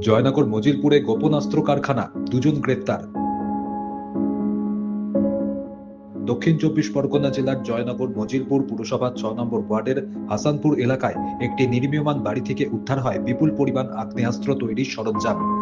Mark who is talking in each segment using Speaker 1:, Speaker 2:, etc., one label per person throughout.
Speaker 1: জয়নগর মজিলপুরে গোপন অস্ত্র কারখানা, দুজন গ্রেপ্তার। দক্ষিণ চব্বিশ পরগনা জেলার জয়নগর মজিলপুর পুরসভার ছ নম্বর ওয়ার্ডের হাসানপুর এলাকায় একটি নির্মীয়মান বাড়ি থেকে উদ্ধার হয় বিপুল পরিমাণ আগ্নেয়াস্ত্র তৈরির সরঞ্জাম।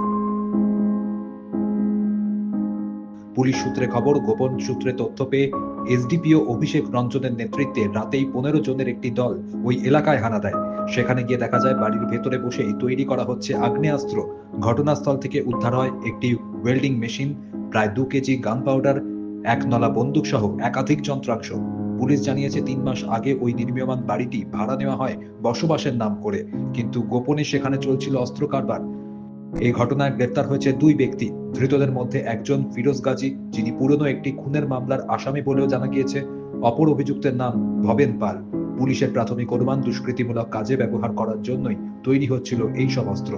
Speaker 1: পুলিশ সূত্রে খবর, গোপন সূত্রে তথ্য পেয়ে এসডিপিও অভিষেক রঞ্জনের নেতৃত্বে রাতেই পনেরো জনের একটি দল ওই এলাকায় হানা দেয়। সেখানে গিয়ে দেখা যায় বাড়ির ভেতরে বসেই তৈরি করা হচ্ছে আগ্নেয়াস্ত্র। ঘটনাস্থল থেকে উদ্ধার হয় একটি ওয়েল্ডিং মেশিন, প্রায় দু কেজি গান পাউডার এক নলা বন্দুক সহ একাধিক যন্ত্রাংশ। পুলিশ জানিয়েছে, তিন মাস আগে ওই নির্মীয়মান বাড়িটি ভাড়া নেওয়া হয় বসবাসের নাম করে। কিন্তু গোপনে সেখানে চলছিল অস্ত্র কারবার। এই ঘটনায় গ্রেপ্তার হয়েছে দুই ব্যক্তি। ধৃতদের মধ্যে একজন ফিরোজ গাজী, যিনি পুরনো একটি খুনের মামলার আসামি বলেও জানা গিয়েছে। অপর অভিযুক্তের নাম ভবেন পাল। পুলিশের প্রাথমিক অনুমান দুষ্কৃতিমূলক কাজে ব্যবহার করার জন্যই তৈরি হচ্ছিল এই সব অস্ত্র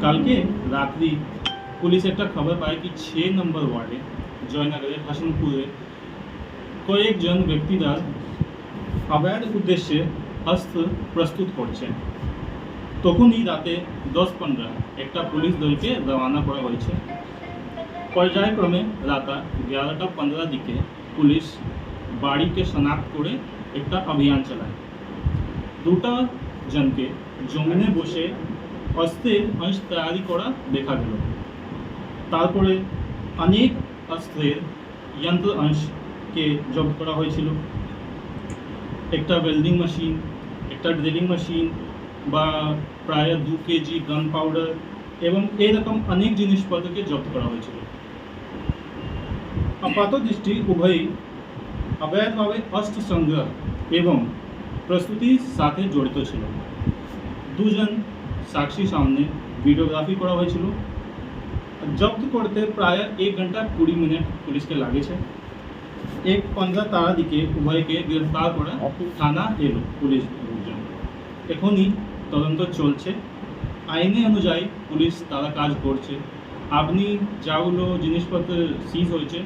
Speaker 2: কালকে রাত্রি পুলিশ একটা খবর পায় কি ছ নম্বর ওয়ার্ডে, জয়নগরের হাসনপুরে কয়েকজন ব্যক্তিরা অবৈধ উদ্দেশ্যে অস্ত্র প্রস্তুত করছে তখনই রাতে দশ পনেরো একটা পুলিশ দলকে রওনা করা হয়েছে। পর্যায়ক্রমে রাতা এগারোটা পনেরো দিকে পুলিশ বাড়িকে শনাক্ত করে একটা অভিযান চালায়। দুটা জনকে জমিনে বসে অস্ত্রের অংশ তৈরি করা দেখা গেল। তারপরে অনেক অস্ত্রের যন্ত্র অংশকে জব্দ করা হয়েছিল। একটা ওয়েল্ডিং মেশিন একটা ড্রিলিং মেশিন বা প্রায় দু কেজি গান পাউডার এবং এরকম অনেক জিনিসপত্রকে জব্দ করা হয়েছিল। আপাত দৃষ্টি উভয়ই অবৈধভাবে অস্ত্র সংগ্রহ এবং প্রস্তুতির সাথে জড়িত ছিল। দুজন সাক্ষী সামনে ভিডিওগ্রাফি করা হয়েছিল। জব্দ করতে প্রায় এক ঘণ্টা কুড়ি মিনিট পুলিশকে লাগেছে। এক পনেরো তারা দিকে উভয়কে গ্রেফতার করে থানা এলো পুলিশ এখনই তদন্ত চলছে। আইনে অনুযায়ী পুলিশ তারা কাজ করছে। আপনি যাগুলো জিনিসপত্র সিজ হয়েছে,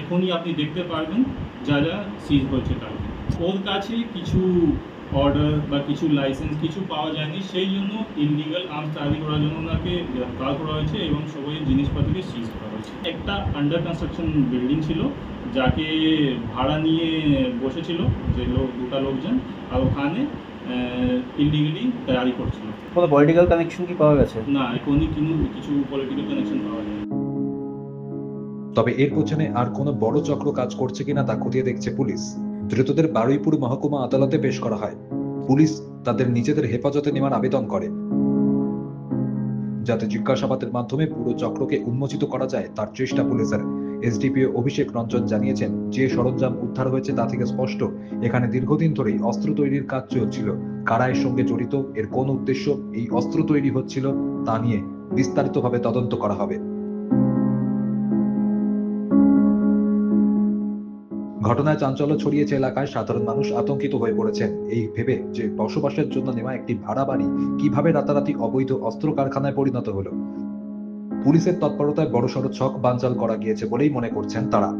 Speaker 2: এখনই আপনি দেখতে পারবেন যা যা সিজ হয়েছে কালকে। ওর কাছে কিছু অর্ডার বা কিছু লাইসেন্স কিছু পাওয়া যায়নি, সেই জন্য ইলিগাল আর্মস তৈরি করার জন্য ওনাকে গ্রেফতার করা হয়েছে এবং সবাই জিনিসপত্রকে সিজ করা হয়েছে। একটা আন্ডার কনস্ট্রাকশন বিল্ডিং ছিল যাকে ভাড়া নিয়ে বসেছিল যে লোক দুটা লোকজন আর ওখানে ইলিগালি তৈরি করছিল।
Speaker 3: কোনো পলিটিক্যাল কানেকশন কি পাওয়া গেছে?
Speaker 2: না এখনই কিন্তু কিছু পলিটিক্যাল কানেকশন পাওয়া যায়
Speaker 1: তবে এর পেছনে আর কোনো বড় চক্র কাজ করছে কিনা তা খতিয়ে দেখছে পুলিশ। ধৃতদের বারুইপুর মহকুমা আদালতে পেশ করা হয়। পুলিশ তাদের নিজেদের হেফাজতে নেওয়ার আবেদন করে। যাতে জিজ্ঞাসাবাদের মাধ্যমে পুরো চক্রকে উন্মোচিত করা যায় তার চেষ্টা পুলিশের। এসডিপিও অভিষেক রঞ্জন জানিয়েছেন, যে সরঞ্জাম উদ্ধার হয়েছে তা থেকে স্পষ্ট, এখানে দীর্ঘদিন ধরেই অস্ত্র তৈরির কাজ চলছিল। কারা এর সঙ্গে জড়িত, এর কোন উদ্দেশ্য, এই অস্ত্র তৈরি হচ্ছিল, তা নিয়ে বিস্তারিতভাবে তদন্ত করা হবে। ঘটনায় চাঞ্চল্য ছড়িয়েছে এলাকায় সাধারণ মানুষ আতঙ্কিত হয়ে পড়েছেন। এই ভেবে যে বসবাসের জন্য নেওয়া একটি ভাড়া বাড়ি কীভাবে রাতারাতি অবৈধ অস্ত্র কারখানায় পরিণত হলো পুলিশের তৎপরতায় বড়সড় ছক বানচাল করা গিয়েছে বলেই মনে করছেন তারা।